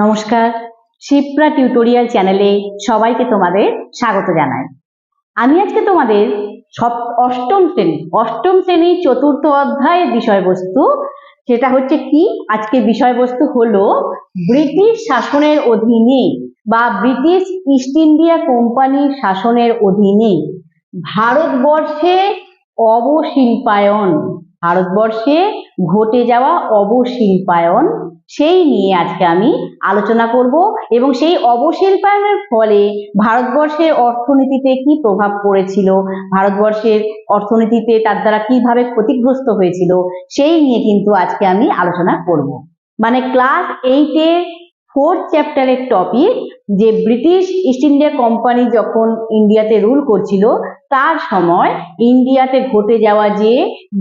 নমস্কার। শিপ্রা টিউটোরিয়াল চ্যানেলে সবাইকে তোমাদের স্বাগত জানাই। আমি আজকে তোমাদের সব অষ্টম শ্রেণি, অষ্টম শ্রেণির চতুর্থ অধ্যায়ের বিষয়বস্তু, সেটা হচ্ছে কি? আজকে বিষয়বস্তু হলো ব্রিটিশ শাসনের অধীনে বা ব্রিটিশ ইস্ট ইন্ডিয়া কোম্পানির শাসনের অধীনে ভারতবর্ষে অবশিল্পায়ন, ভারতবর্ষে ঘটে যাওয়া অবশিল্পায়ন সেই নিয়ে আজকে আমি আলোচনা করব এবং সেই অবশিল্পায়নের ফলে ভারতবর্ষের অর্থনীতিতে কি প্রভাব পড়েছিল, ভারতবর্ষের অর্থনীতিতে তার দ্বারা কীভাবে ক্ষতিগ্রস্ত হয়েছিল, সেই নিয়ে কিন্তু আজকে আমি আলোচনা করব। মানে ক্লাস এইটের ফোর্থ চ্যাপ্টারের টপিক যে ব্রিটিশ ইস্ট ইন্ডিয়া কোম্পানি যখন ইন্ডিয়াতে রুল করছিল, তার সময় ইন্ডিয়াতে ঘটে যাওয়া যে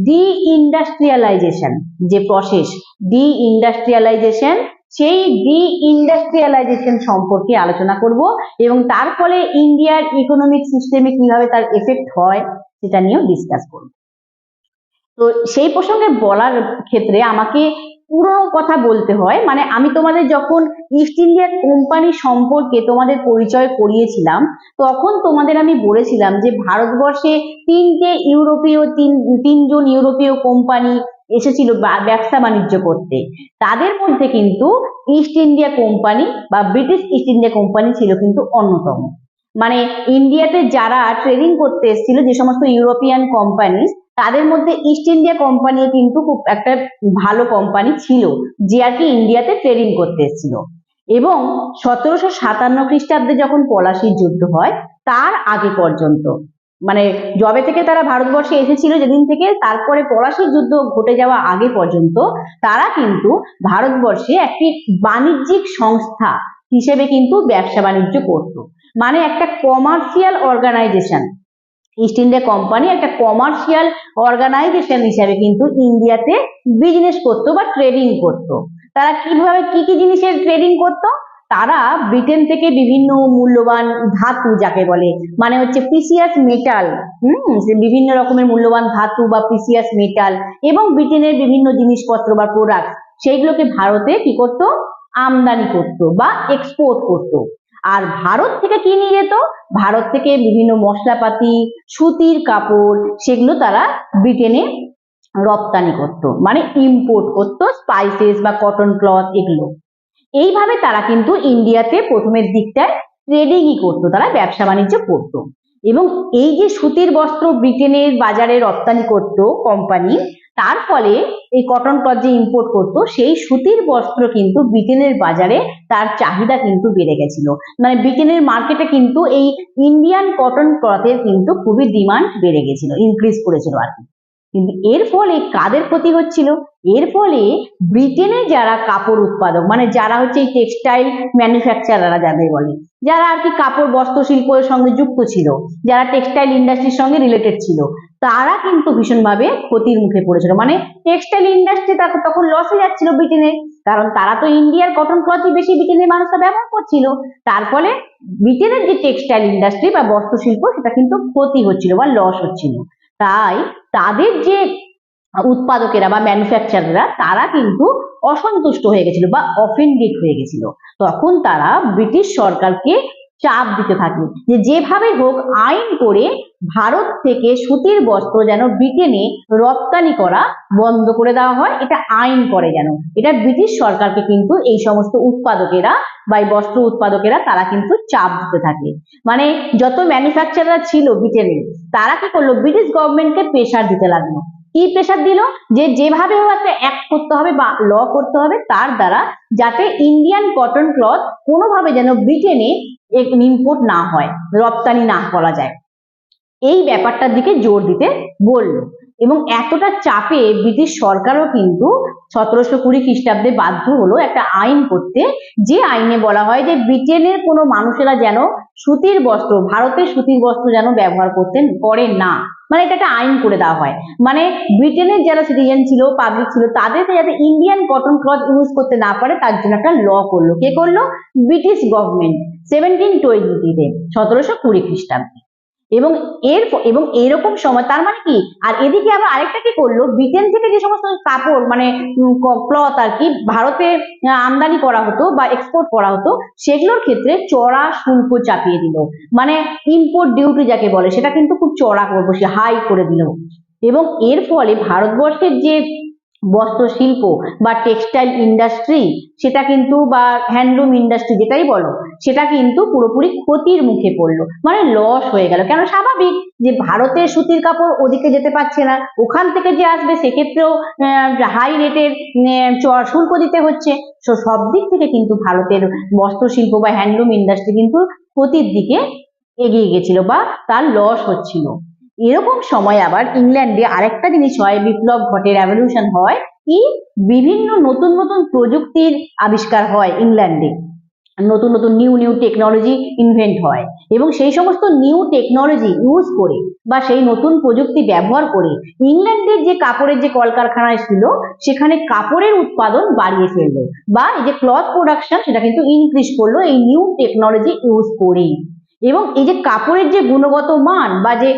ডি ইন্ডাস্ট্রিয়ালাইজেশন যে প্রসেস ডি ইন্ডাস্ট্রিয়ালাইজেশন সেই ডি ইন্ডাস্ট্রিয়ালাইজেশন সম্পর্কে আলোচনা করব এবং তার ফলে ইন্ডিয়ার ইকোনমিক সিস্টেমে কীভাবে তার এফেক্ট হয়, সেটা নিয়েও ডিসকাস করব। তো সেই প্রসঙ্গে বলার ক্ষেত্রে আমাকে পুরো কথা বলতে হয়। মানে আমি তোমাদের যখন ইস্ট ইন্ডিয়া কোম্পানি সম্পর্কে তোমাদের পরিচয় করিয়েছিলাম, তখন তোমাদের আমি বলেছিলাম যে ভারতবর্ষে তিনটে ইউরোপীয়, তিন, তিনজন ইউরোপীয় কোম্পানি এসেছিল ব্যবসা বাণিজ্য করতে। তাদের মধ্যে কিন্তু ইস্ট ইন্ডিয়া কোম্পানি বা ব্রিটিশ ইস্ট ইন্ডিয়া কোম্পানি ছিল কিন্তু অন্যতম। মানে ইন্ডিয়াতে যারা ট্রেডিং করতে এসেছিল যে সমস্ত ইউরোপিয়ান কোম্পানি তাদের মধ্যে ইস্ট ইন্ডিয়া কোম্পানি কিন্তু খুব একটা ভালো কোম্পানি ছিল, যে আর কি ইন্ডিয়াতে ট্রেডিং করতে এসেছিল। এবং সতেরোশো সাতান্ন খ্রিস্টাব্দে যখন পলাশির যুদ্ধ হয়, তার আগে পর্যন্ত মানে জবে থেকে তারা ভারতবর্ষে এসেছিল, যেদিন থেকে তারপরে পলাশির যুদ্ধ ঘটে যাওয়া আগে পর্যন্ত, তারা কিন্তু ভারতবর্ষে একটি বাণিজ্যিক সংস্থা হিসেবে কিন্তু ব্যবসা বাণিজ্য করত। মানে একটা commercial organisation East India company একটা কমার্শিয়াল অর্গানাইজেশন হিসাবে কিন্তু ইন্ডিয়াতে বিজনেস করতো বা ট্রেডিং করতো। তারা কীভাবে কি কি জিনিসের ট্রেডিং করতো? তারা ব্রিটেন থেকে বিভিন্ন মূল্যবান ধাতু যাকে বলে মানে হচ্ছে পিসিয়াস মেটাল হুম বিভিন্ন রকমের মূল্যবান ধাতু বা পিসিয়াস মেটাল এবং ব্রিটেনের বিভিন্ন জিনিসপত্র বা প্রোডাক্ট সেইগুলোকে ভারতে কি করতো? আমদানি করতো বা এক্সপোর্ট করতো। আর ভারত থেকে কি নিয়ে যেত? ভারত থেকে বিভিন্ন মশলাপাতি, সুতির কাপড়, সেগুলো তারা ব্রিটেনে রপ্তানি করত। মানে ইম্পোর্ট করত স্পাইসেস বা কটন ক্লথ এগুলো। এইভাবে তারা কিন্তু ইন্ডিয়াতে প্রথমের দিকটায় ট্রেডিংই করতো, তারা ব্যবসা বাণিজ্য করতো। এবং এই যে সুতির বস্ত্র ব্রিটেনের বাজারে রপ্তানি করত কোম্পানি তার ফলে এই কটন ক্লথ যে ইম্পোর্ট করতো, সেই সুতির বস্ত্র কিন্তু ব্রিটেনের বাজারে তার চাহিদা কিন্তু বেড়ে গেছিল। মানে ব্রিটেনের মার্কেটে কিন্তু এই ইন্ডিয়ান কটন ক্লথের কিন্তু খুবই ডিমান্ড বেড়ে গেছিল ইনক্রিজ করেছিল আর কি। কিন্তু এর ফলে কাদের ক্ষতি হচ্ছিল? এর ফলে ব্রিটেনে যারা কাপড় উৎপাদক মানে যারা হচ্ছে এই টেক্সটাইল ম্যানুফ্যাকচারাররা যাদের বলে, যারা আর কি কাপড় বস্ত্র শিল্পের সঙ্গে যুক্ত ছিল, যারা টেক্সটাইল ইন্ডাস্ট্রির সঙ্গে রিলেটেড ছিল তারা কিন্তু ভীষণভাবে ক্ষতির মুখে পড়েছিল। মানে টেক্সটাইল ইন্ডাস্ট্রি তখন লসে যাচ্ছিল ব্রিটেনে। কারণ তারা তো ইন্ডিয়ার কটন ক্লথই বেশি ব্রিটেনের মানুষরা ব্যবহার করছিল। তার ফলে ব্রিটেনের যে টেক্সটাইল ইন্ডাস্ট্রি বা বস্ত্র শিল্প সেটা কিন্তু ক্ষতি হচ্ছিল বা লস হচ্ছিল। তাই তাদের যে উৎপাদকেরা বা ম্যানুফ্যাকচারাররা তারা কিন্তু অসন্তুষ্ট হয়ে গেছিল বা অফেন্ডেড হয়ে গেছিল। তখন তারা ব্রিটিশ সরকারকে চাপ দিতে থাকে। যে যেভাবে হোক আইন করে ভারত থেকে সুতির বস্ত্র যেন ব্রিটেনে রপ্তানি করা বন্ধ করে দেওয়া হয়, এটা আইন করে যেন। এটা ব্রিটিশ সরকারকে কিন্তু এই সমস্ত উৎপাদকেরা বা এই বস্ত্র উৎপাদকেরা তারা কিন্তু চাপ দিতে থাকে। মানে যত ম্যানুফ্যাকচারার ছিল ব্রিটেনে, তারা কি করল? ব্রিটিশ গভর্নমেন্টকে প্রেশার দিতে লাগল। কি প্রেশার দিল? যে যেভাবে হোক একটা অ্যাক্ট করতে হবে বা ল করতে হবে, তার দ্বারা যাতে ইন্ডিয়ান কটন ক্লথ কোনোভাবে যেন ব্রিটেনে ইম্পোর্ট না হয় রপ্তানি না করা যায়। এই ব্যাপারটার দিকে জোর দিতে বলল। এবং এতটা চাপে ব্রিটিশ সরকারও কিন্তু সতেরোশো কুড়ি খ্রিস্টাব্দে বাধ্য হলো একটা আইন করতে। যে আইনে বলা হয় যে ব্রিটেনের কোনো মানুষেরা যেন সুতির বস্ত্র, ভারতের সুতির বস্ত্র যেন ব্যবহার করতে করে না। মানে এটা একটা আইন করে দেওয়া হয়। মানে ব্রিটেনের যারা সিটিজেন ছিল পাবলিক ছিল, তাদেরকে যাতে ইন্ডিয়ান কটন ক্লথ ইউজ করতে না পারে, তার জন্য একটা ল করল। কে করল? ব্রিটিশ গভর্নমেন্ট সেভেন্টিন টোয়েন্টিতে সতেরোশো কুড়ি খ্রিস্টাব্দে। এবং এর এবং এরকম সময়, তার মানে কি? আর এদিকে আবার আরেকটা কি করল? ব্রিটেন থেকে যে সমস্ত কাপড় মানে ক্লথ আর কি, ভারতে আমদানি করা হতো বা এক্সপোর্ট করা হতো, সেগুলোর ক্ষেত্রে চড়া শুল্ক চাপিয়ে দিল। মানে ইম্পোর্ট ডিউটি যাকে বলে, সেটা কিন্তু খুব চড়া করব সে হাই করে দিল। এবং এর ফলে ভারতবর্ষের যে বস্ত্র শিল্প বা টেক্সটাইল ইন্ডাস্ট্রি সেটা কিন্তু বা হ্যান্ডলুম ইন্ডাস্ট্রি যেটাই বলো, সেটা কিন্তু পুরোপুরি ক্ষতির মুখে পড়ল। মানে লস হয়ে গেল। কেন? স্বাভাবিক যে ভারতের সুতির কাপড় ওদিকে যেতে পারছে না, ওখান থেকে যে আসবে সেক্ষেত্রেও হাই রেটের শুল্ক দিতে হচ্ছে। তো সব দিক থেকে কিন্তু ভারতের বস্ত্রশিল্প বা হ্যান্ডলুম ইন্ডাস্ট্রি কিন্তু ক্ষতির দিকে এগিয়ে গেছিল বা তার লস হচ্ছিল। এরকম সময় আবার ইংল্যান্ডে আরেকটা জিনিস হয়, বিপ্লব ঘটে রেভলিউশন হয়, কি? বিভিন্ন নতুন নতুন প্রযুক্তির আবিষ্কার হয় ইংল্যান্ডে। নতুন নতুন নিউ নিউ টেকনোলজি ইনভেন্ট হয় এবং সেই সমস্ত নিউ টেকনোলজি ইউজ করে বা সেই নতুন প্রযুক্তি ব্যবহার করে ইংল্যান্ডের যে কাপড়ের যে কলকারখানায় ছিল, সেখানে কাপড়ের উৎপাদন বাড়িয়ে ফেলল বা এই যে ক্লথ প্রোডাকশন সেটা কিন্তু ইনক্রিজ করল এই নিউ টেকনোলজি ইউজ করেই। এবং এই যে কাপড়ের যে গুণগত মান বা যে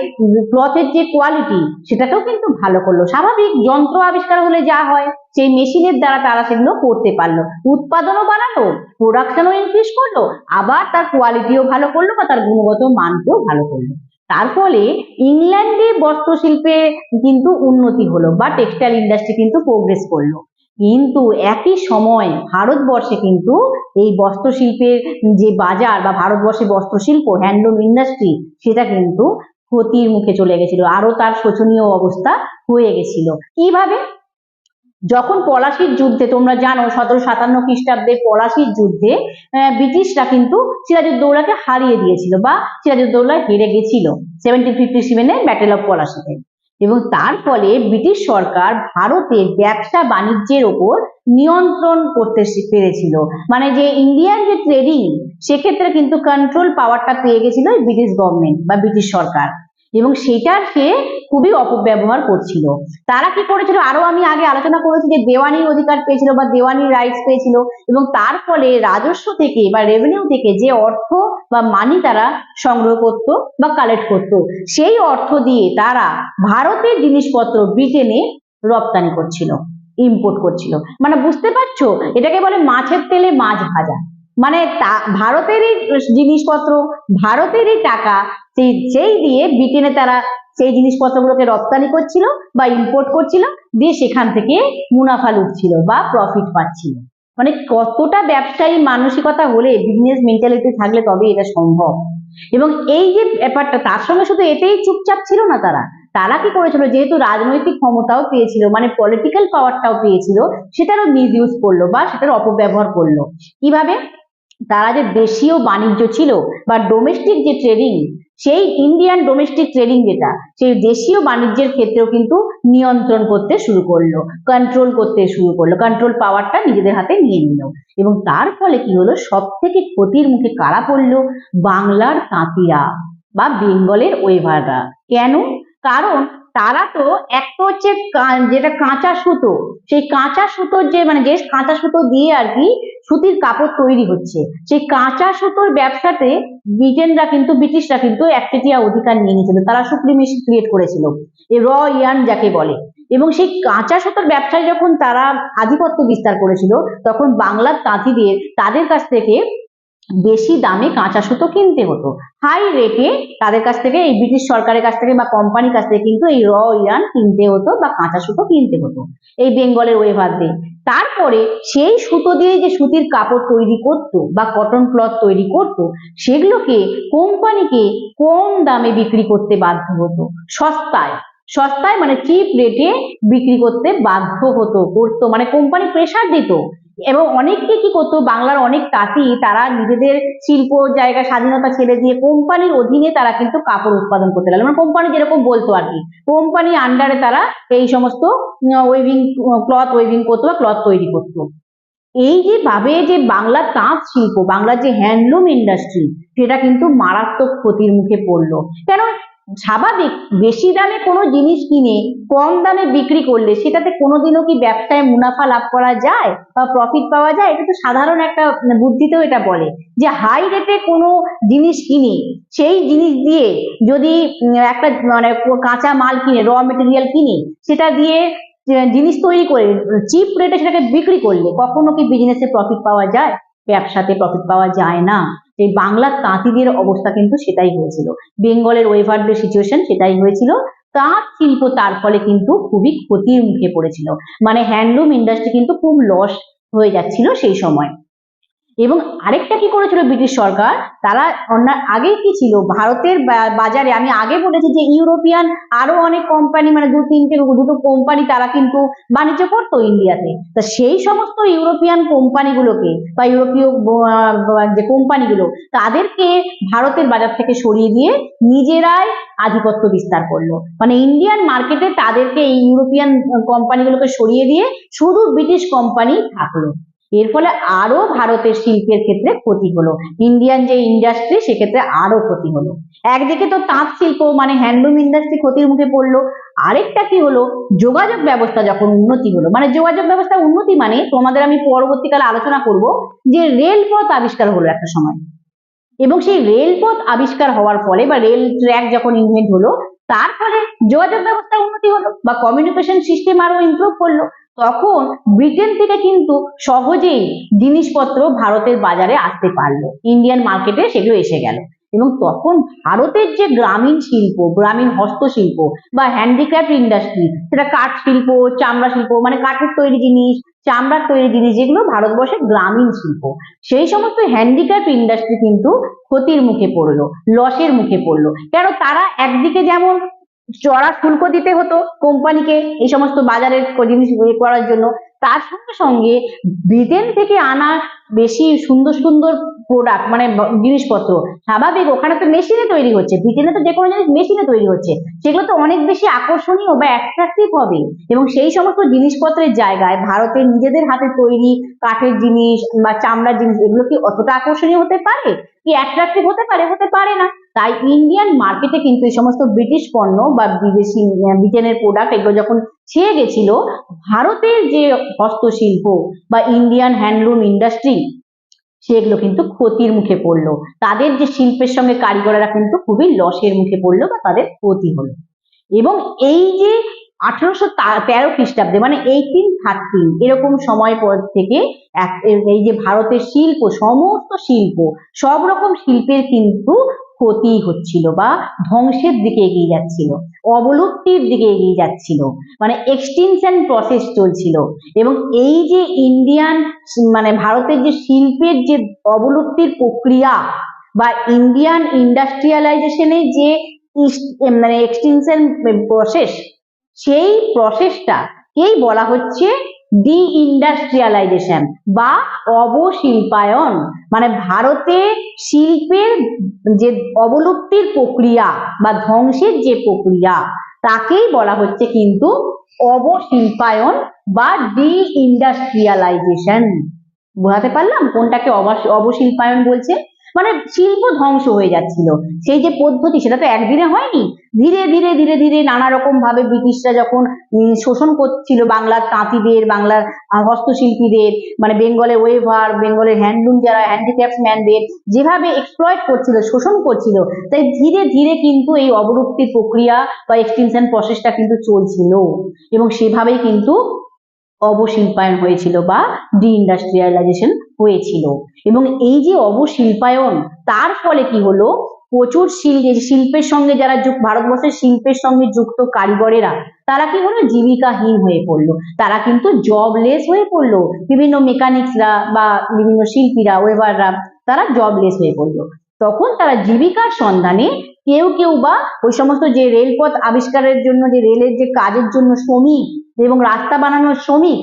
ক্লথের যে কোয়ালিটি সেটাকেও কিন্তু ভালো করল। স্বাভাবিক যন্ত্র আবিষ্কার হলে যা হয়, সেই মেশিনের দ্বারা তারা সেগুলো করতে পারল। উৎপাদনও বাড়ালো প্রোডাকশনও ইনক্রিজ করল, আবার তার কোয়ালিটিও ভালো করল বা তার গুণগত মানকেও ভালো করল। তার ফলে ইংল্যান্ডে বস্ত্রশিল্পে কিন্তু উন্নতি হলো বা টেক্সটাইল ইন্ডাস্ট্রি কিন্তু প্রোগ্রেস করল। কিন্তু একই সময় ভারতবর্ষে কিন্তু এই বস্ত্রশিল্পের যে বাজার বা ভারতবর্ষে বস্ত্রশিল্প হ্যান্ডলুম ইন্ডাস্ট্রি সেটা কিন্তু ক্ষতির মুখে চলে গেছিল। আরও তার শোচনীয় অবস্থা হয়ে গেছিল। কীভাবে? যখন পলাশির যুদ্ধে, তোমরা জানো সতেরো সাতান্ন খ্রিস্টাব্দে পলাশির যুদ্ধে ব্রিটিশরা কিন্তু সিরাজউদ্দৌলাকে হারিয়ে দিয়েছিল বা সিরাজউদ্দৌলা হেরে গেছিল। সেভেন্টিন ফিফটি সেভেনে ব্যাটেল অফ পলাশিতে। এবং তার ফলে ব্রিটিশ সরকার ভারতে ব্যবসা বাণিজ্যের ওপর নিয়ন্ত্রণ করতে পেরেছিল। মানে যে ইন্ডিয়ান যে ট্রেডিং সেক্ষেত্রে কিন্তু কন্ট্রোল পাওয়ারটা পেয়ে গেছিল ব্রিটিশ গভর্নমেন্ট বা ব্রিটিশ সরকার। এবং সেটার সে খুবই অপব্যবহার করছিল। তারা কি করেছিল? আরও আমি আগে আলোচনা করেছি যে দেওয়ানির অধিকার পেয়েছিল বা দেওয়ানির রাইটস পেয়েছিল এবং তার ফলে রাজস্ব থেকে বা রেভিনিউ থেকে যে অর্থ বা মানি তারা সংগ্রহ করত বা কালেক্ট করত, সেই অর্থ দিয়ে তারা ভারতের জিনিসপত্র ব্রিটেনে রপ্তানি করছিল ইম্পোর্ট করছিল। মানে বুঝতে পারছ? এটাকে বলে মাছের তেলে মাছ ভাজা। মানে ভারতেরই জিনিসপত্র, ভারতেরই টাকা, সেই সেই দিয়ে ব্রিটেনে তারা সেই জিনিসপত্রগুলোকে রপ্তানি করছিল বা ইম্পোর্ট করছিল, দিয়ে সেখান থেকে মুনাফা লুটছিল বা প্রফিট পাচ্ছিল। মানে কতটা ব্যবসায়ী মানসিকতা হলে বিজনেস মেন্টালিটি থাকলে তবে এটা সম্ভব। এবং এই যে ব্যাপারটা, তার সঙ্গে শুধু এটাই চুপচাপ ছিল না তারা। তারা কি করেছিল? যেহেতু রাজনৈতিক ক্ষমতাও পেয়েছিল মানে পলিটিক্যাল পাওয়ারটাও পেয়েছিল, সেটারও মিস ইউজ করল বা সেটার অপব্যবহার করল। কীভাবে? তারা যে দেশীয় বাণিজ্য ছিল বা ডোমেস্টিক যে ট্রেডিং সেই ইন্ডিয়ান ডোমেস্টিক ট্রেডিং যেটা, সেই দেশীয় বাণিজ্যের ক্ষেত্রেও কিন্তু নিয়ন্ত্রণ করতে শুরু করল কন্ট্রোল করতে শুরু করল কন্ট্রোল পাওয়ারটা নিজেদের হাতে নিয়ে নিল। এবং তার ফলে কি হলো সব থেকে ক্ষতির মুখে কারা পড়ল? বাংলার তাঁতিরা বা বেঙ্গলের ওয়েভাররা। কেন? কারণ তারা তো এক তো হচ্ছে যেটা কাঁচা সুতো, সেই কাঁচা সুতোর যে মানে যে কাঁচা সুতো দিয়ে আর কি সুতির কাপড় তৈরি হচ্ছে, সেই কাঁচা সুতোর ব্যবসাতে ব্রিটেনরা কিন্তু, ব্রিটিশরা কিন্তু একচেটিয়া অধিকার নিয়ে নিয়েছিল, তারা সুপ্রিমেসি ক্রিয়েট করেছিল, এই র ইয়ান যাকে বলে, এবং সেই কাঁচা সুতোর ব্যবসায় যখন তারা আধিপত্য বিস্তার করেছিল, তখন বাংলার তাঁতিদের, তাদের কাছ থেকে বেশি দামে কাঁচা সুতো কিনতে হতো। হাই রেটে তাদের কাছ থেকে, এই ব্রিটিশ সরকারের কাছ থেকে বা কোম্পানির কাছ থেকে কিন্তু এই র ইয়ান কিনতে হতো বা কাঁচা সুতো কিনতে হতো, এই বেঙ্গলের ওয়েভার দিয়ে তারপরে সেই সুতো দিয়ে যে সুতির কাপড় তৈরি করতো বা কটন ক্লথ তৈরি করতো, সেগুলোকে কোম্পানিকে কম দামে বিক্রি করতে বাধ্য হতো। সস্তায় সস্তায় মানে চিপ রেটে বিক্রি করতে বাধ্য হতো, করতো মানে কোম্পানি প্রেসার দিত। এবং অনেককে কি করতো, বাংলার অনেক তাঁতি, তারা নিজেদের শিল্প, জায়গা, স্বাধীনতা ছেড়ে দিয়ে কোম্পানির অধীনে তারা কিন্তু কাপড় উৎপাদন করতে লাগল। মানে কোম্পানি যেরকম বলতো আর কি, কোম্পানি আন্ডারে তারা এই সমস্ত ওয়েভিং ক্লথ ওয়েভিং করতো বা ক্লথ তৈরি করতো। এই যে ভাবে যে বাংলা তাঁত শিল্প, বাংলার যে হ্যান্ডলুম ইন্ডাস্ট্রি সেটা কিন্তু মারাত্মক ক্ষতির মুখে পড়ল। কেন স্বাভাবিক বেশি দামে কোনো জিনিস কিনে কম দামে বিক্রি করলে সেটাতে কোনোদিনও কি ব্যবসায় মুনাফা লাভ করা যায় বা প্রফিট পাওয়া যায়? এটা তো সাধারণ একটা বুদ্ধিতেও এটা বলে যে হাই রেটে কোনো জিনিস কিনে, সেই জিনিস দিয়ে যদি একটা মানে কাঁচা মাল কিনে র মেটেরিয়াল কিনে, সেটা দিয়ে জিনিস তৈরি করে চিপ রেটে সেটাকে বিক্রি করলে কখনো কি বিজনেসে প্রফিট পাওয়া যায়? ব্যবসাতে প্রফিট পাওয়া যায় না। এই বাংলার তাঁতিদের অবস্থা কিন্তু সেটাই হয়েছিল। বেঙ্গলের ওয়েভার ওয়েভারদের সিচুয়েশন সেটাই হয়েছিল। তাঁত শিল্প তার ফলে কিন্তু খুবই ক্ষতির মুখে পড়েছিল। মানে হ্যান্ডলুম ইন্ডাস্ট্রি কিন্তু খুব লস হয়ে যাচ্ছিল সেই সময়। এবং আরেকটা কি করেছিল ব্রিটিশ সরকার? তারা অন্য, আগে কি ছিল? ভারতের বাজারে, আমি আগে বলেছি যে ইউরোপিয়ান আরও অনেক কোম্পানি মানে দু, তিনটে, দুটো কোম্পানি তারা কিন্তু বাণিজ্য করতো ইন্ডিয়াতে। তা সেই সমস্ত ইউরোপিয়ান কোম্পানিগুলোকে বা ইউরোপীয় যে কোম্পানিগুলো তাদেরকে ভারতের বাজার থেকে সরিয়ে দিয়ে নিজেরাই আধিপত্য বিস্তার করল। মানে ইন্ডিয়ান মার্কেটে তাদেরকে এই ইউরোপিয়ান কোম্পানিগুলোকে সরিয়ে দিয়ে শুধু ব্রিটিশ কোম্পানি থাকল। এর ফলে আরও ভারতের শিল্পের ক্ষেত্রে ক্ষতি হলো। ইন্ডিয়ান যে ইন্ডাস্ট্রি সেক্ষেত্রে আরও ক্ষতি হলো। একদিকে তো তাঁত শিল্প মানে হ্যান্ডলুম ইন্ডাস্ট্রি ক্ষতির মুখে পড়ল। আরেকটা কি হলো? যোগাযোগ ব্যবস্থা যখন উন্নতি হলো মানে যোগাযোগ ব্যবস্থা উন্নতি মানে তোমাদের আমি পরবর্তীকালে আলোচনা করব যে রেলপথ আবিষ্কার হলো একটা সময়। এবং সেই রেলপথ আবিষ্কার হওয়ার ফলে বা রেল ট্র্যাক যখন ইনভেন্ট হলো, তার ফলে যোগাযোগ ব্যবস্থা উন্নতি হলো বা কমিউনিকেশন সিস্টেম আরও ইমপ্রুভ করল। তখন ব্রিটেন থেকে কিন্তু সহজেই জিনিসপত্র ভারতের বাজারে আসতে পারল। ইন্ডিয়ান মার্কেটে সেগুলো এসে গেল। এবং তখন ভারতের যে গ্রামীণ শিল্প, গ্রামীণ হস্তশিল্প বা হ্যান্ডিক্রাফট ইন্ডাস্ট্রি সেটা কাঠ শিল্প, চামড়া শিল্প মানে কাঠের তৈরি জিনিস, চামড়ার তৈরি জিনিস, যেগুলো ভারতবর্ষের গ্রামীণ শিল্প, সেই সমস্ত হ্যান্ডিক্রাফট ইন্ডাস্ট্রি কিন্তু ক্ষতির মুখে পড়ল লসের মুখে পড়ল। কেন? তারা একদিকে যেমন চড়া শুল্ক দিতে হতো কোম্পানিকে এই সমস্ত বাজারের জিনিস করার জন্য। তার সঙ্গে সঙ্গে ব্রিটেন থেকে আনা বেশি সুন্দর সুন্দর প্রোডাক্ট মানে জিনিসপত্র। স্বাভাবিক, ওখানে তো মেশিনে তৈরি হচ্ছে ব্রিটেনে তো যে কোনো জিনিস মেশিনে তৈরি হচ্ছে। সেগুলো তো অনেক বেশি আকর্ষণীয় বা অ্যাট্রাকটিভ হবে। এবং সেই সমস্ত জিনিসপত্রের জায়গায় ভারতের নিজেদের হাতে তৈরি কাঠের জিনিস বা চামড়ার জিনিস, এগুলো কি অতটা আকর্ষণীয় হতে পারে? কি অ্যাট্রাকটিভ হতে পারে? হতে পারে না। তাই ইন্ডিয়ান মার্কেটে কিন্তু এই সমস্ত ব্রিটিশ পণ্য বা বিদেশি ব্রিটেনের প্রোডাক্ট এগুলো যখন ছেয়ে গেছিল, ভারতের যে হস্তশিল্প বা ইন্ডিয়ান হ্যান্ডলুম ইন্ডাস্ট্রি সেগুলো কিন্তু ক্ষতির মুখে পড়ল। তাদের যে শিল্পের সঙ্গে কারিগররা কিন্তু খুবই লসের মুখে পড়ল বা তাদের ক্ষতি হলো। এবং এই যে আঠারোশো তেরো খ্রিস্টাব্দে মানে এইটিন থার্টিন এরকম সময় পর থেকে এই যে ভারতের শিল্প, সমস্ত শিল্প, সব রকম শিল্পের কিন্তু ক্ষতি হচ্ছিল বা ধ্বংসের দিকে এগিয়ে যাচ্ছিল, অবলুপ্তির দিকে এগিয়ে যাচ্ছিল মানে এক্সটিনশন প্রসেস চলছিল এবং এই যে ইন্ডিয়ান মানে ভারতের যে শিল্পের যে অবলুপ্তির প্রক্রিয়া বা ইন্ডিয়ান ইন্ডাস্ট্রিয়ালাইজেশনের যে মানে এক্সটেনশন প্রসেস সেই প্রসেসটাকেই বলা হচ্ছে ডি ইন্ডাস্ট্রিয়ালাইজেশন বা অবশিল্পায়ন। মানে ভারতে শিল্পের যে অবলুপ্তির প্রক্রিয়া বা ধ্বংসের যে প্রক্রিয়া, তাকেই বলা হচ্ছে কিন্তু অবশিল্পায়ন বা ডি ইন্ডাস্ট্রিয়ালাইজেশন বোঝাতে পারলাম? কোনটাকে অবশ- অবশিল্পায়ন বলছে? মানে শিল্প ধ্বংস হয়ে যাচ্ছিল। সেই যে পদ্ধতি, সেটা তো একদিনে হয়নি। ধীরে ধীরে ধীরে ধীরে নানা রকম ভাবে ব্রিটিশরা যখন শোষণ করছিল বাংলার তাঁতিদের, বাংলার হস্তশিল্পীদের মানে বেঙ্গলের ওয়েভার, বেঙ্গলের হ্যান্ডলুম যারা হ্যান্ডিক্রাফট ম্যানদের যেভাবে এক্সপ্লয়েট করছিল, শোষণ করছিল, তাই ধীরে ধীরে কিন্তু এই অবলুপ্তির প্রক্রিয়া বা এক্সটেনশন প্রসেসটা কিন্তু চলছিল। এবং সেভাবেই কিন্তু অবশিল্পায়ন হয়েছিল বা ডি ইন্ডাস্ট্রিয়ালাইজেশন হয়েছিল। এবং এই যে অবশিল্পায়ন তার ফলে কি হলো? প্রচুর শিল্পের সঙ্গে যারা ভারতবর্ষের শিল্পের সঙ্গে যুক্ত কারিগরেরা, তারা কি হলো? জীবিকাহীন হয়ে পড়ল। তারা কিন্তু জবলেস হয়ে পড়ল। বিভিন্ন মেকানিক্সরা বা বিভিন্ন শিল্পীরা ওয়েভাররা তারা জবলেস হয়ে পড়ল। তখন তারা জীবিকার সন্ধানে কেউ কেউ বা ওই সমস্ত যে রেলপথ আবিষ্কারের জন্য, যে রেলের যে কাজের জন্য শ্রমিক এবং রাস্তা বানানোর শ্রমিক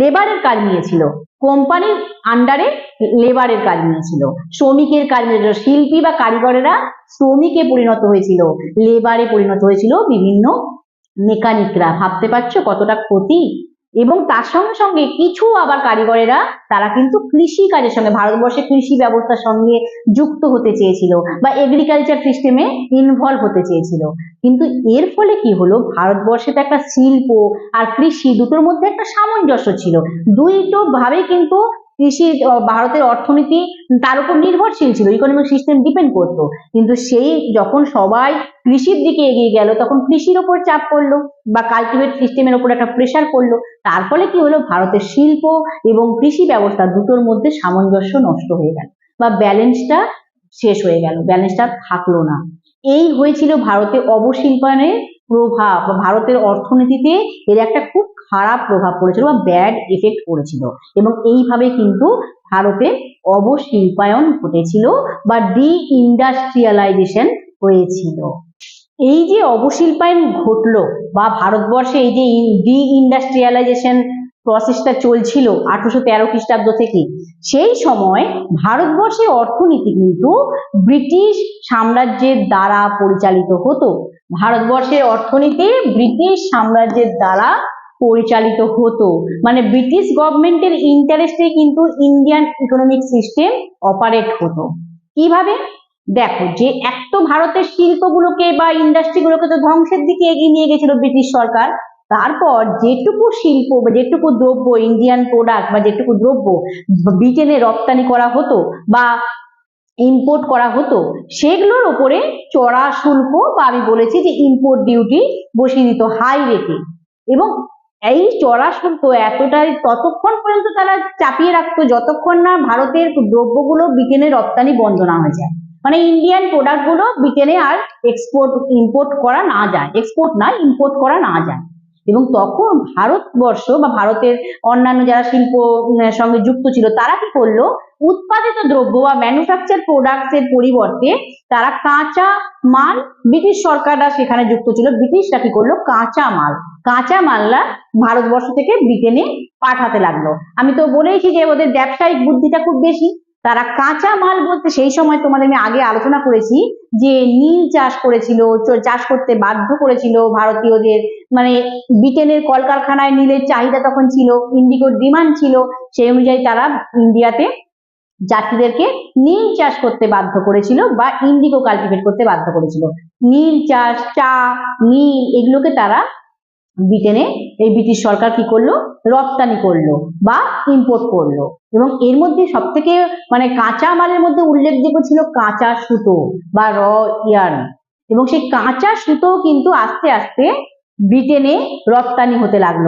লেবারের কাজ নিয়েছিল। কোম্পানির আন্ডারে লেবারের কাজ নিয়েছিল। শ্রমিকের কাজ নিয়েছিল। শিল্পী বা কারিগরেরা শ্রমিকে পরিণত হয়েছিল। লেবারে পরিণত হয়েছিল বিভিন্ন মেকানিকরা ভাবতে পারছ কতটা ক্ষতি? এবং তার সঙ্গে সঙ্গে কিছু আবার কারিগরেরা, তারা কিন্তু কৃষি কাজের সঙ্গে, ভারতবর্ষে কৃষি ব্যবস্থার সঙ্গে যুক্ত হতে চেয়েছিল বা এগ্রিকালচার সিস্টেমে ইনভলভ হতে চেয়েছিল। কিন্তু এর ফলে কি হলো? ভারতবর্ষে তো একটা শিল্প আর কৃষি দুটোর মধ্যে একটা সামঞ্জস্য ছিল। দুইটো ভাবে কিন্তু কৃষি ভারতের অর্থনীতি তার উপর নির্ভরশীল ছিল। ইকোনমিক সিস্টেম ডিপেন্ড করতো। কিন্তু সেই যখন সবাই কৃষির দিকে এগিয়ে গেল, তখন কৃষির ওপর চাপ পড়ল বা কালটিভেট সিস্টেমের ওপর একটা প্রেশার পড়ল। তার ফলে কি হলো? ভারতের শিল্প এবং কৃষি ব্যবস্থা দুটোর মধ্যে সামঞ্জস্য নষ্ট হয়ে গেল বা ব্যালেন্সটা শেষ হয়ে গেল ব্যালেন্সটা থাকল না। এই হয়েছিল ভারতে অবশিল্পায়নের প্রভাব বা ভারতের অর্থনীতিতে এর একটা খুব খারাপ প্রভাব পড়েছিল বা ব্যাড এফেক্ট পড়েছিল। এবং এইভাবে কিন্তু ভারতে অবশিল্পায়ন ঘটেছিল বা ডি ইন্ডাস্ট্রিয়ালাইজেশন হয়েছিল। এই যে অবশিল্পায়ন ঘটলো বা ভারতবর্ষে এই যে ডি ইন্ডাস্ট্রিয়ালাইজেশন প্রসেসটা চলছিল আঠারোশো তেরো খ্রিস্টাব্দ থেকে, সেই সময় ভারতবর্ষের অর্থনীতি কিন্তু ব্রিটিশ সাম্রাজ্যের দ্বারা পরিচালিত হতো। ভারতবর্ষের অর্থনীতি ব্রিটিশ সাম্রাজ্যের দ্বারা পরিচালিত হতো। মানে ব্রিটিশ গভর্নমেন্টের ইন্টারেস্টে কিন্তু ইন্ডিয়ান ইকোনমিক সিস্টেম অপারেট হতো। কীভাবে? দেখো, যে এক তো ভারতের শিল্পগুলোকে বা ইন্ডাস্ট্রিগুলোকে তো ধ্বংসের দিকে এগিয়ে নিয়ে গেছিল ব্রিটিশ সরকার, তারপর যেটুকু শিল্প বা যেটুকু দ্রব্য ইন্ডিয়ান প্রোডাক্ট বা যেটুকু দ্রব্য ব্রিটেনে রপ্তানি করা হতো বা ইম্পোর্ট করা হতো, সেগুলোর উপরে চড়া শুল্ক বা আমি বলেছি যে ইম্পোর্ট ডিউটি বসিয়ে দিত হাই রেটে এবং এই চড়া শুল্ক এতটাই, ততক্ষণ পর্যন্ত তারা চাপিয়ে রাখতো যতক্ষণ না ভারতের দ্রব্যগুলো ব্রিটেনে রপ্তানি বন্ধ না হয়ে যায়। মানে ইন্ডিয়ান প্রোডাক্টগুলো ব্রিটেনে আর এক্সপোর্ট ইম্পোর্ট করা না যায়। এক্সপোর্ট না ইম্পোর্ট করা না যায়। এবং তখন ভারতবর্ষ বা ভারতের অন্যান্য যারা শিল্প সঙ্গে যুক্ত ছিল, তারা কি করল? উৎপাদিত দ্রব্য বা ম্যানুফ্যাকচার প্রোডাক্টস এর পরিবর্তে তারা কাঁচা মাল ব্রিটিশ সরকাররা সেখানে যুক্ত ছিল। ব্রিটিশরা কি করল? কাঁচা মাল। কাঁচা মালরা ভারতবর্ষ থেকে ব্রিটেনে পাঠাতে লাগল। আমি তো বলেইছি যে ওদের ব্যবসায়িক বুদ্ধিটা খুব বেশি। তারা কাঁচা মাল বলতে সেই সময় তোমাদের আমি আগে আলোচনা করেছি যে নীল চাষ করেছিল চাষ করতে বাধ্য করেছিল ভারতীয়দের। মানে ব্রিটেনের কলকারখানায় নীলের চাহিদা তখন ছিল, ইন্ডিগোর ডিমান্ড ছিল, সেই অনুযায়ী তারা ইন্ডিয়াতে যাত্রীদেরকে নীল চাষ করতে বাধ্য করেছিল বা ইন্ডিগো কাল্টিভেট করতে বাধ্য করেছিল। নীল চাষ, চা, নীল, এগুলোকে তারা ব্রিটেনে এই ব্রিটিশ সরকার কি করল? রপ্তানি করল বা ইম্পোর্ট করল। এবং এর মধ্যে সব থেকে মানে কাঁচা মালের মধ্যে উল্লেখযোগ্য ছিল কাঁচা সুতো বা র ইয়ার্ন। এবং সেই কাঁচা সুতো কিন্তু আস্তে আস্তে ব্রিটেনে রপ্তানি হতে লাগল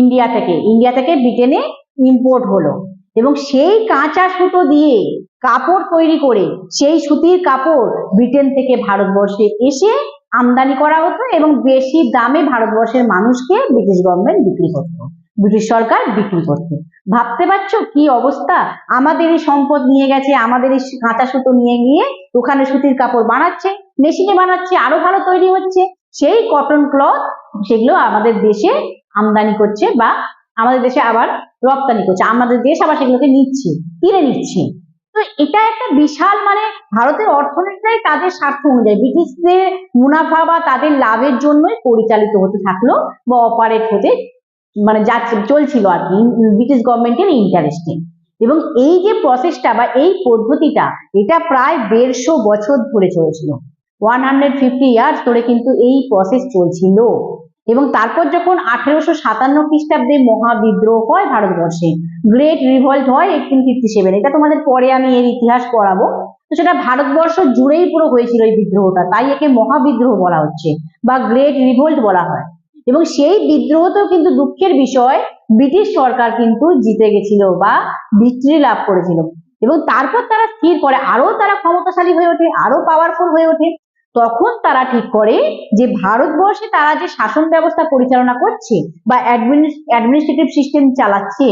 ইন্ডিয়া থেকে। ইন্ডিয়া থেকে ব্রিটেনে ইম্পোর্ট হলো। এবং সেই কাঁচা সুতো দিয়ে কাপড় তৈরি করে সেই সুতির কাপড় ব্রিটেন থেকে ভারতবর্ষে এসে আমদানি করা হতো এবং বেশি দামে ভারতবর্ষের মানুষকে ব্রিটিশ গভর্নমেন্ট বিক্রি করতো, ব্রিটিশ সরকার বিক্রি করতো। ভাবতে পারছ কি অবস্থা? আমাদের এই সম্পদ নিয়ে গেছে, আমাদের এই কাঁচা সুতো নিয়ে গিয়ে ওখানে সুতির কাপড় বানাচ্ছে, মেশিনে বানাচ্ছে, আরও ভালো তৈরি হচ্ছে। সেই কটন ক্লথ সেগুলো আমাদের দেশে আমদানি করছে বা আমাদের দেশে আবার রপ্তানি করছে। আমাদের দেশ আবার সেগুলোকে নিচ্ছে, কিনে নিচ্ছে। তো এটা একটা বিশাল মানে ভারতের অর্থনীতিটাই তাদের স্বার্থ অনুযায়ী ব্রিটিশদের মুনাফা বা তাদের লাভের জন্যই পরিচালিত হতে থাকল বা অপারেট হতে মানে যাচ্ছে, চলছিল আর কি, ব্রিটিশ গভর্নমেন্টের ইন্টারেস্টে এবং এই যে প্রসেসটা বা এই পদ্ধতিটা, এটা প্রায় দেড়শো বছর ধরে চলেছিল। ওয়ান হান্ড্রেড ফিফটি ইয়ার্স ধরে কিন্তু এই প্রসেস চলছিল। এবং তারপর যখন আঠেরোশো সাতান্ন খ্রিস্টাব্দে মহাবিদ্রোহ হয় ভারতবর্ষে গ্রেট রিভল্ট হয় এইটিন ফিফটি সেভেন এটা তোমাদের পরে আমি এর ইতিহাস পড়াবো। তো সেটা ভারতবর্ষ জুড়েই পুরো হয়েছিল এই বিদ্রোহটা, তাই একে মহাবিদ্রোহ বলা হচ্ছে বা গ্রেট রিভোল্ট বলা হয়। এবং সেই বিদ্রোহতেও কিন্তু দুঃখের বিষয়, ব্রিটিশ সরকার কিন্তু জিতে গেছিল বা ভিক্টরি লাভ করেছিল। এবং তারপর তারা স্থির করে আরও তারা ক্ষমতাশালী হয়ে ওঠে আরও পাওয়ারফুল হয়ে ওঠে। তখন তারা ঠিক করে যে ভারতবর্ষে তারা যে শাসন ব্যবস্থা পরিচালনা করছে বা অ্যাডমিনিস্ট্রেটিভ সিস্টেম চালাচ্ছে,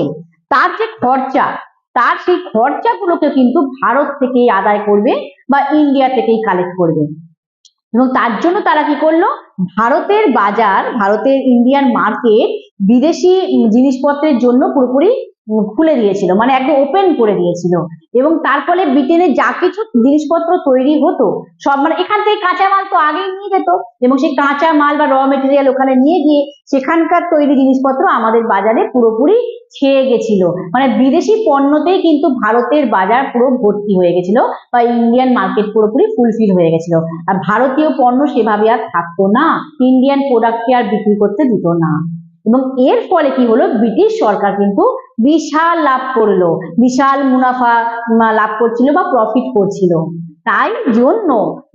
তার যে খরচা, তার সেই খরচাগুলোকে কিন্তু ভারত থেকেই আদায় করবে বা ইন্ডিয়া থেকেই কালেক্ট করবে। এবং তার জন্য তারা কি করল? ভারতের বাজার, ভারতের ইন্ডিয়ান মার্কেট বিদেশি জিনিসপত্রের জন্য পুরোপুরি খুলে দিয়েছিল মানে একদম ওপেন করে দিয়েছিল। এবং তার ফলে ব্রিটেনে যা কিছু জিনিসপত্র তৈরি হতো, সব মানে এখান থেকে কাঁচা মাল তো আগেই নিয়ে যেত, এবং সেই কাঁচা মাল বা র মেটেরিয়াল ওখানে নিয়ে গিয়ে সেখানকার তৈরি জিনিসপত্র আমাদের বাজারে পুরোপুরি ছেয়ে গেছিল। মানে বিদেশি পণ্যতেই কিন্তু ভারতের বাজার পুরো ভর্তি হয়ে গেছিল, বা ইন্ডিয়ান মার্কেট পুরোপুরি ফুলফিল হয়ে গেছিল। আর ভারতীয় পণ্য সেভাবে আর থাকতো না ইন্ডিয়ান প্রোডাক্টকে আর বিক্রি করতে দিত না। এবং এর ফলে কি হলো, ব্রিটিশ সরকার কিন্তু বিশাল লাভ করল। বিশাল মুনাফা লাভ করছিল বা প্রফিট করছিল। তাই জন্য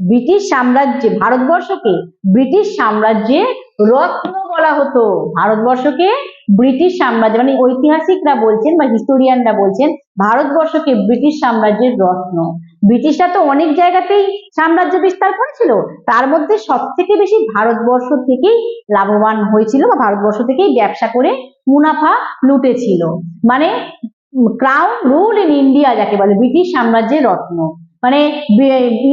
ব্রিটিশ সাম্রাজ্যে, ভারতবর্ষকে ব্রিটিশ সাম্রাজ্যে রত্ন বলা হতো। ভারতবর্ষকে ব্রিটিশ সাম্রাজ্য মানে ঐতিহাসিকরা বলছেন বা হিস্টোরিয়ানরা বলছেন, ভারতবর্ষকে ব্রিটিশ সাম্রাজ্যের রত্ন। ব্রিটিশরা তো অনেক জায়গাতেই সাম্রাজ্য বিস্তার করেছিল। তার মধ্যে সব থেকে বেশি ভারতবর্ষ থেকেই লাভবান হয়েছিল বা ভারতবর্ষ থেকেই ব্যবসা করে মুনাফা লুটেছিল। মানে ক্রাউন রুল ইন ইন্ডিয়া যাকে বলে, ব্রিটিশ সাম্রাজ্যের রত্ন। মানে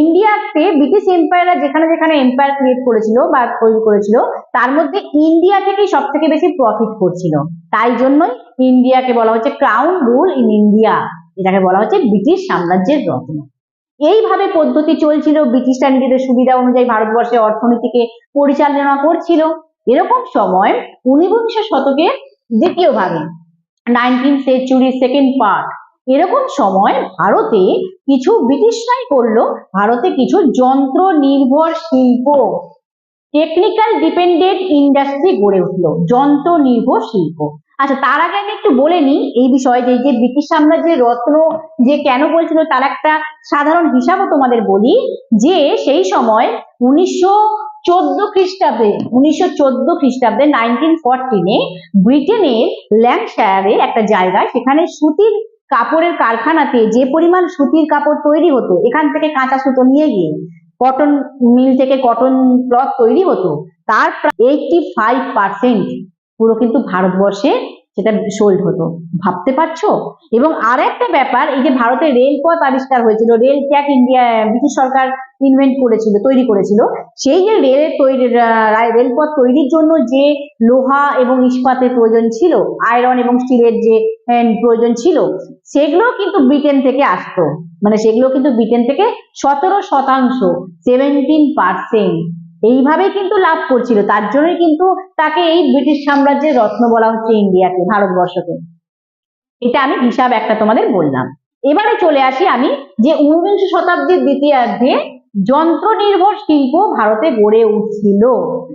ইন্ডিয়াতে ব্রিটিশ এম্পায়াররা যেখানে যেখানে এম্পায়ার ক্রিয়েট করেছিল বা তৈরি করেছিল, তার মধ্যে ইন্ডিয়া থেকেই সব থেকে বেশি প্রফিট করছিল। তাই জন্যই ইন্ডিয়াকে বলা হচ্ছে ক্রাউন রুল ইন ইন্ডিয়া এটাকে বলা হচ্ছে ব্রিটিশ সাম্রাজ্যের রত্ন। এইভাবে পদ্ধতি চলছিল ব্রিটিশরা নিজেদের সুবিধা অনুযায়ী ভারতবর্ষের অর্থনীতিকে পরিচালনা করছিল। এরকম সময় ঊনবিংশ শতকের দ্বিতীয় ভাগে নাইনটিন সেঞ্চুরি সেকেন্ড পার্ট এরকম সময় ভারতে কিছু ব্রিটিশরাই করল, ভারতে কিছু যন্ত্র নির্ভর শিল্প। টেকনিক্যাল ডিপেন্ডেন্ট ইন্ডাস্ট্রি গড়ে উঠল, যন্ত্র নির্ভর শিল্প। আচ্ছা তার আগে আমি একটু বলে নিই এই বিষয়ে যে যে ব্রিটিশ সাম্রাজ্যের রত্ন যে কেন বলছিল, তার একটা সাধারণ হিসাবও তোমাদের বলি যে, সেই সময় উনিশশো চোদ্দ খ্রিস্টাব্দে, উনিশশো চোদ্দ খ্রিস্টাব্দে নাইনটিন ফোরটিনে ব্রিটেনের ল্যাঙ্কশায়ারে একটা জায়গায় সেখানে সুতির কাপড়ের কারখানাতে যে পরিমাণ সুতির কাপড় তৈরি হতো, এখান থেকে কাঁচা সুতো নিয়ে গিয়ে কটন মিল থেকে কটন ক্লথ তৈরি হতো, তার এইটটি ফাইভ পার্সেন্ট পুরো কিন্তু ভারতবর্ষে সেটা সোল্ড হতো। ভাবতে পারছ? এবং আর একটা ব্যাপার, এই যে ভারতে রেলপথ আবিষ্কার হয়েছিল, রেল ট্র্যাক ইন্ডিয়া ব্রিটিশ সরকার ইনভেন্ট করেছিল, তৈরি করেছিল, সেই যে রেল তৈরি রেলপথ তৈরির জন্য যে লোহা এবং ইস্পাতের প্রয়োজন ছিল, আয়রন এবং স্টিলের যে প্রয়োজন ছিল সেগুলো কিন্তু ব্রিটেন থেকে আসতো। মানে সেগুলো কিন্তু ব্রিটেন থেকে সতেরো শতাংশ সেভেন্টিন পার্সেন্ট এইভাবে কিন্তু লাভ করছিল। তার জন্যই কিন্তু তাকে এই ব্রিটিশ সাম্রাজ্যের রত্ন বলা হচ্ছে ইন্ডিয়াকে, ভারতবর্ষকে। এটা আমি হিসাব একটা তোমাদের বললাম। এবারে চলে আসি আমি যে ঊনবিংশ শতাব্দীর দ্বিতীয়ার্ধে যন্ত্র নির্ভর শিল্প ভারতে গড়ে উঠছিল।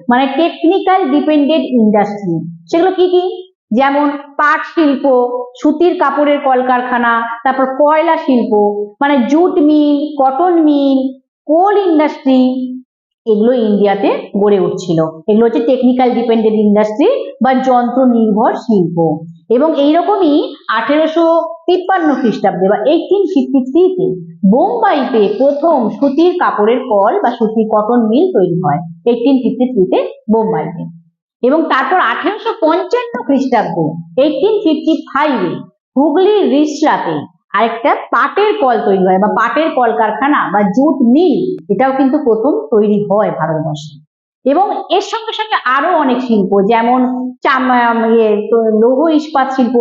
মানে টেকনিক্যাল ডিপেন্ডেন্ট ইন্ডাস্ট্রি সেগুলো কি কি? যেমন পাট শিল্প, সুতির কাপড়ের কলকারখানা, তারপর কয়লা শিল্প মানে jute mill, cotton mill, coal industry এগুলো ইন্ডিয়াতে গড়ে উঠছিল। এগুলো হচ্ছে টেকনিক্যাল ডিপেন্ডেন্ট ইন্ডাস্ট্রি বা যন্ত্র নির্ভর শিল্প। এবং এইরকমই আঠেরোশো তিপ্পান্ন খ্রিস্টাব্দে বা এইটিন ফিফটি থ্রিতে বোম্বাইতে প্রথম সুতির কাপড়ের কল বা সুতির কটন মিল তৈরি হয়। এইটিন ফিফটি থ্রিতে বোম্বাইতে। এবং তারপর আঠেরোশো পঞ্চান্ন খ্রিস্টাব্দে এইটিন ফিফটি ফাইভে হুগলির রিসরাতে আরেকটা পাটের কল তৈরি হয় বা পাটের কলকারখানা বা জুট মিল এটাও কিন্তু প্রথম তৈরি হয় ভারতবর্ষে। এবং এর সঙ্গে সঙ্গে আরও অনেক শিল্প যেমন ইয়ে, লৌহ ইস্পাত শিল্প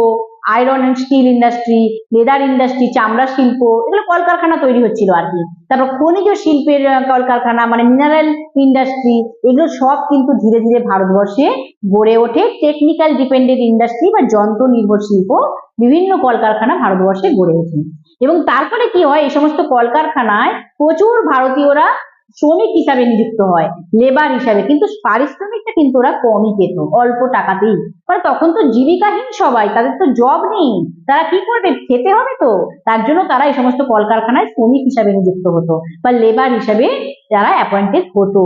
iron and steel industry leather industry চামড়া শিল্প, এগুলো কলকারখানা তৈরি হচ্ছিল আর কি। তারপর খনিজ শিল্পের কলকারখানা মানে মিনারেল ইন্ডাস্ট্রি এগুলো সব কিন্তু ধীরে ধীরে ভারতবর্ষে গড়ে ওঠে। টেকনিক্যাল ডিপেন্ডেন্ট ইন্ডাস্ট্রি বা যন্ত্র নির্ভর শিল্প বিভিন্ন কলকারখানা ভারতবর্ষে গড়ে ওঠে। এবং তারপরে কি হয়, এই সমস্ত কলকারখানায় প্রচুর ভারতীয়রা শ্রমিক হিসাবে নিযুক্ত হয় লেবার হিসাবে। কিন্তু পারিশ্রমিকটা কিন্তু ওরা কমই পেত, অল্প টাকাতেই। কারণ তখন তো জীবিকাহীন সবাই, তাদের তো জব নেই। তারা কি করবে? খেতে হবে তো। তার জন্য তারা এই সমস্ত কলকারখানায় শ্রমিক হিসাবে নিযুক্ত হতো বা লেবার হিসাবে তারা অ্যাপয়েন্টেড হতো।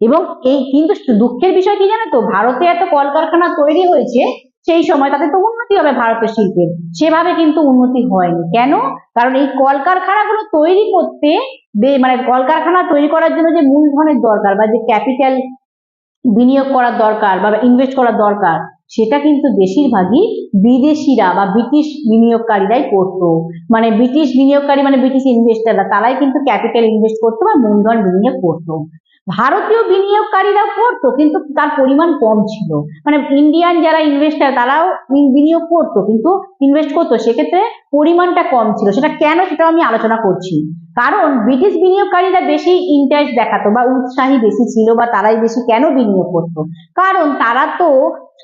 এবং এই কিন্তু দুঃখের বিষয় কি জানো তো? ভারতে এত কলকারখানা তৈরি হয়েছে সেই সময় তাতে তো উন্নতি হবে ভারতের শিল্পের সেভাবে কিন্তু উন্নতি হয়নি। কেন? কারণ এই কলকারখানাগুলো তৈরি করতে মানে কলকারখানা তৈরি করার জন্য যে মূলধনের দরকার বা যে ক্যাপিটাল বিনিয়োগ করার দরকার বা ইনভেস্ট করার দরকার, সেটা কিন্তু বেশিরভাগই বিদেশিরা বা ব্রিটিশ বিনিয়োগকারীরাই করতো। মানে ব্রিটিশ বিনিয়োগকারী মানে ব্রিটিশ ইনভেস্টাররা তারাই কিন্তু ক্যাপিটাল ইনভেস্ট করতো বা মূলধন বিনিয়োগ করতো। ভারতীয় বিনিয়োগকারীরা করতো, কিন্তু তার পরিমাণ কম ছিল। মানে ইন্ডিয়ান যারা ইনভেস্টার তারাও বিনিয়োগ করতো, কিন্তু ইনভেস্ট করতো। সেক্ষেত্রে পরিমাণটা কম ছিল। সেটা কেন সেটাও আমি আলোচনা করছি। কারণ ব্রিটিশ বিনিয়োগকারীরা বেশি ইন্টারেস্ট দেখাতো বা উৎসাহী বেশি ছিল বা তারাই বেশি কেন বিনিয়োগ করতো? কারণ তারা তো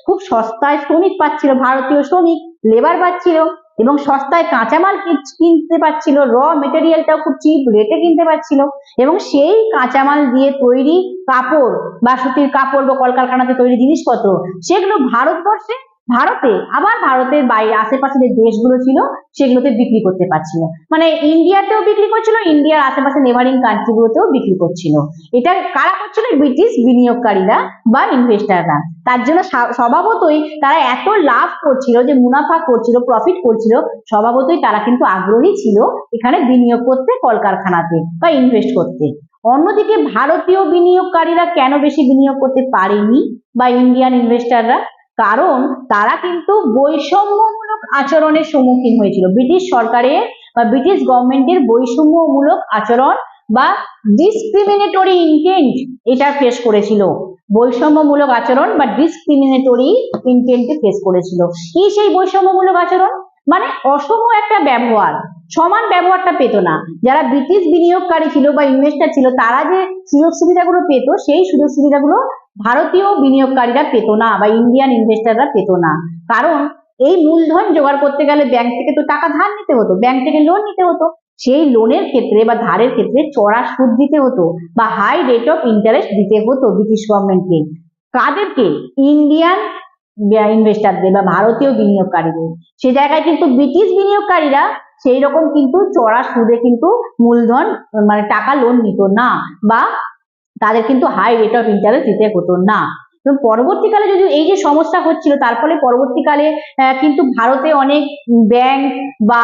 খুব সস্তায় শ্রমিক পাচ্ছিল, ভারতীয় শ্রমিক লেবার পাচ্ছিল। এবং সস্তায় কাঁচামাল কিনতে পাচ্ছিল র মেটেরিয়ালটাও খুব চিপ রেটে কিনতে পাচ্ছিল এবং সেই কাঁচামাল দিয়ে তৈরি কাপড় বা সুতির কাপড় বা কলকারখানাতে তৈরি জিনিসপত্র, সেগুলো ভারতবর্ষে ভারতে, আবার ভারতের বাইরে আশেপাশে যে দেশগুলো ছিল, সেগুলোতে বিক্রি করতে পারছিল। মানে ইন্ডিয়াতেও বিক্রি করছিল, ইন্ডিয়ার আশেপাশে নেবারিং কান্ট্রিগুলোতেও বিক্রি করছিল। এটা কারা করছিল? ব্রিটিশ বিনিয়োগকারীরা বা ইনভেস্টাররা তার জন্য স্বভাবতই তারা এত লাভ করছিল যে, মুনাফা করছিল প্রফিট করছিল, স্বভাবতই তারা কিন্তু আগ্রহী ছিল এখানে বিনিয়োগ করতে কলকারখানাতে বা ইনভেস্ট করতে। অন্যদিকে ভারতীয় বিনিয়োগকারীরা কেন বেশি বিনিয়োগ করতে পারেনি বা ইন্ডিয়ান ইনভেস্টাররা কারণ তারা কিন্তু বৈষম্যমূলক আচরণের সম্মুখীন হয়েছিল। ব্রিটিশ সরকারের বা ব্রিটিশ গভর্নমেন্টের বৈষম্যমূলক আচরণ বা ডিসক্রিমিনেটরি ইন্টেন্ট এটা ফেস করেছিল। বৈষম্যমূলক আচরণ বা ডিসক্রিমিনেটরি ইন্টেন্টে ফেস করেছিল। কি সেই বৈষম্যমূলক আচরণ? মানে অসম একটা ব্যবহার, সমান ব্যবহারটা পেত না। যারা ব্রিটিশ বিনিয়োগকারী ছিল বা ইনভেস্টার ছিল, তারা যে সুযোগ সুবিধাগুলো পেত, সেই সুযোগ সুবিধাগুলো ভারতীয় বিনিয়োগকারীরা পেত না বা ইন্ডিয়ান ইনভেস্টাররা পেত না। কারণ এই মূলধন জোগাড় করতে গেলে ব্যাংক থেকে তো টাকা ধার নিতে হতো ব্যাংক থেকে লোন নিতে হতো। সেই লোনের ক্ষেত্রে বা ধারের ক্ষেত্রে চড়া সুদ দিতে হতো বা হাই রেট অফ ইন্টারেস্ট দিতে হতো ব্রিটিশ গভর্নমেন্টকে কাদেরকে? ইন্ডিয়ান ইনভেস্টারদের বা ভারতীয় বিনিয়োগকারীদের। সে জায়গায় কিন্তু ব্রিটিশ বিনিয়োগকারীরা সেই রকম কিন্তু চড়া সুদে কিন্তু মূলধন মানে টাকা লোন নিত না বা তাদের কিন্তু হাই রেট অফ ইন্টারেস্ট দিতে হতো না। এবং পরবর্তীকালে যদি এই যে সমস্যা হচ্ছিল, তার ফলে পরবর্তীকালে কিন্তু ভারতে অনেক ব্যাংক বা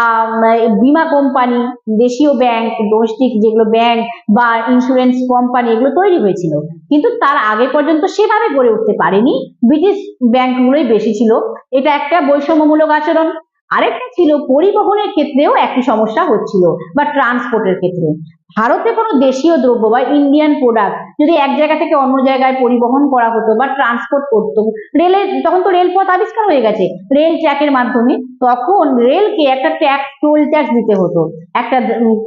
বীমা কোম্পানি দেশীয় ব্যাংক ডোমেস্টিক যেগুলো ব্যাংক বা ইন্স্যুরেন্স কোম্পানি এগুলো তৈরি হয়েছিল। কিন্তু তার আগে পর্যন্ত সেভাবে গড়ে উঠতে পারেনি। ব্রিটিশ ব্যাংকগুলোই বেশি ছিল। এটা একটা বৈষম্যমূলক আচরণ। আরেকটা ছিল পরিবহনের ক্ষেত্রেও একই সমস্যা হচ্ছিল, বা ট্রান্সপোর্টের ক্ষেত্রে। ভারতে কোনো দেশীয় দ্রব্য বা ইন্ডিয়ান প্রোডাক্ট যদি এক জায়গা থেকে অন্য জায়গায় পরিবহন করা হতো বা ট্রান্সপোর্ট করতো, রেলে, তখন তো রেলপথ আবিষ্কার হয়ে গেছে। রেল ট্র্যাকের মাধ্যমে তখন রেলকে একটা ট্যাক্স টোল ট্যাক্স দিতে হতো, একটা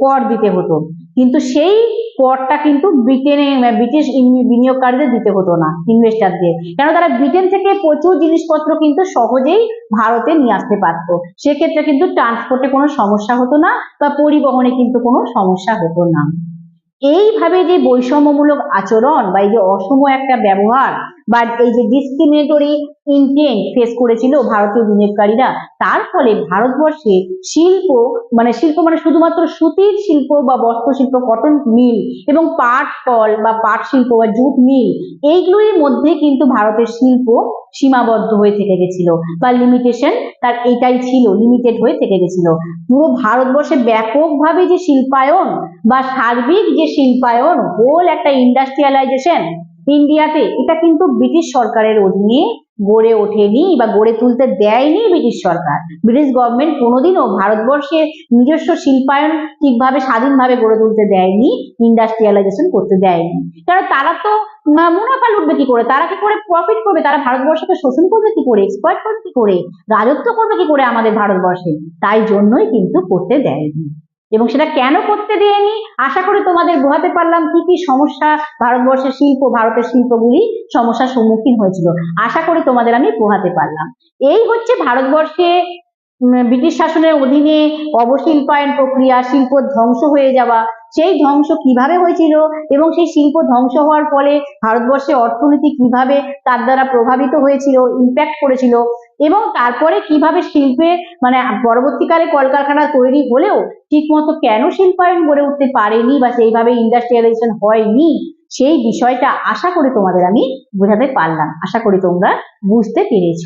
কর দিতে হতো। কিন্তু সেই করটা কিন্তু ব্রিটেনে ব্রিটিশ বিনিয়োগকারীদের দিতে হতো না ইনভেস্টারদের কেন তারা ব্রিটেন থেকে প্রচুর জিনিসপত্র কিন্তু সহজেই ভারতে নিয়ে আসতে পারতো। সেক্ষেত্রে কিন্তু ট্রান্সপোর্টে কোনো সমস্যা হতো না, বা পরিবহনে কিন্তু কোনো সমস্যা হতো না। এইভাবে যে বৈষম্যমূলক আচরণ বা এই যে অসম একটা ব্যবহার বা এই যে ডিসক্রিমিনেটরি ইন্টেন্ট ফেস করেছিল ভারতীয় বিনিয়োগকারীরা তার ফলে ভারতবর্ষে শিল্প মানে শিল্প মানে শুধুমাত্র সুতির শিল্প বা বস্ত্র শিল্প কটন মিল এবং পাট কল বা পাট শিল্প বা জুট মিল এইগুলোর মধ্যে কিন্তু ভারতের শিল্প সীমাবদ্ধ হয়ে থেকে গেছিল বা লিমিটেশন তার এটাই ছিল লিমিটেড হয়ে থেকে গেছিল। পুরো ভারতবর্ষে ব্যাপকভাবে যে শিল্পায়ন বা সার্বিক যে শিল্পায়ন হোল একটা ইন্ডাস্ট্রিয়ালাইজেশন ইন্ডিয়াতে এটা কিন্তু ব্রিটিশ সরকারের অধীনে গড়ে ওঠেনি বা গড়ে তুলতে দেয়নি ব্রিটিশ সরকার। ব্রিটিশ গভর্নমেন্ট কোনোদিনও ভারতবর্ষের নিজস্ব শিল্পায়ন ঠিকভাবে, স্বাধীনভাবে গড়ে তুলতে দেয়নি ইন্ডাস্ট্রিয়ালাইজেশন করতে দেয়নি। কারণ তারা তো মুনাফা লুটবে কি করে? তারা কি করে প্রফিট করবে? তারা ভারতবর্ষকে শোষণ করবে কি করে? এক্সপ্লয়েট করবে কি করে? রাজত্ব করবে কি করে আমাদের ভারতবর্ষে? তাই জন্যই কিন্তু করতে দেয়নি। এবং সেটা কেন করতে দেয়নি? আশা করি তোমাদের বোঝাতে পারলাম কি কি সমস্যা ভারতবর্ষের শিল্প, ভারতের শিল্পগুলি সমস্যার সম্মুখীন হয়েছিল। আশা করি তোমাদের আমি পোহাতে পারলাম। এই হচ্ছে ভারতবর্ষে ব্রিটিশ শাসনের অধীনে অবশিল্পায়ন প্রক্রিয়া, শিল্প ধ্বংস হয়ে যাওয়া। সেই ধ্বংস কীভাবে হয়েছিল এবং সেই শিল্প ধ্বংস হওয়ার ফলে ভারতবর্ষে অর্থনীতি কীভাবে তার দ্বারা প্রভাবিত হয়েছিল ইম্প্যাক্ট করেছিল এবং তারপরে কীভাবে শিল্পের মানে পরবর্তীকালে কলকারখানা তৈরি হলেও ঠিকমতো কেন শিল্পায়ন গড়ে উঠতে পারেনি বা সেইভাবে ইন্ডাস্ট্রিয়ালাইজেশন হয়নি, সেই বিষয়টা আশা করি তোমাদের আমি বোঝাতে পারলাম। আশা করি তোমরা বুঝতে পেরেছ।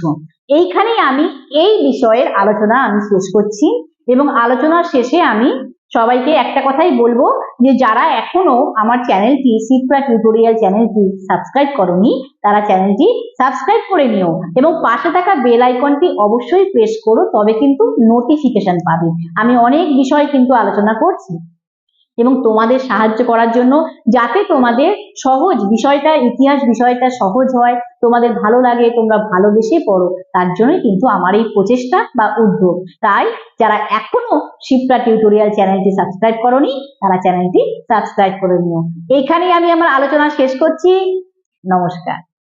এইখানেই আমি এই বিষয়ের আলোচনা আমি শেষ করছি এবং আলোচনার শেষে আমি সবাইকে একটা কথাই বলব যে যারা এখনও আমার চ্যানেলটি সিপ্রা টিউটোরিয়াল চ্যানেলটি সাবস্ক্রাইব করনি, তারা চ্যানেলটি সাবস্ক্রাইব করে নিও এবং পাশে থাকা বেল আইকনটি অবশ্যই প্রেস করো, তবে কিন্তু নোটিফিকেশন পাবে। আমি অনেক বিষয় কিন্তু আলোচনা করছি। এবং তোমাদের সাহায্য করার জন্য যাতে তোমাদের সহজ বিষয়টা, ইতিহাস বিষয়টা সহজ হয়, তোমাদের ভালো লাগে, তোমরা ভালোবেসে পড়ো, তার জন্যই কিন্তু আমার এই প্রচেষ্টা বা উদ্যোগ। তাই যারা এখনও শিপ্রা টিউটোরিয়াল চ্যানেলটি সাবস্ক্রাইব করনি, তারা চ্যানেলটি সাবস্ক্রাইব করে নিও। এখানেই আমি আমার আলোচনা শেষ করছি। নমস্কার।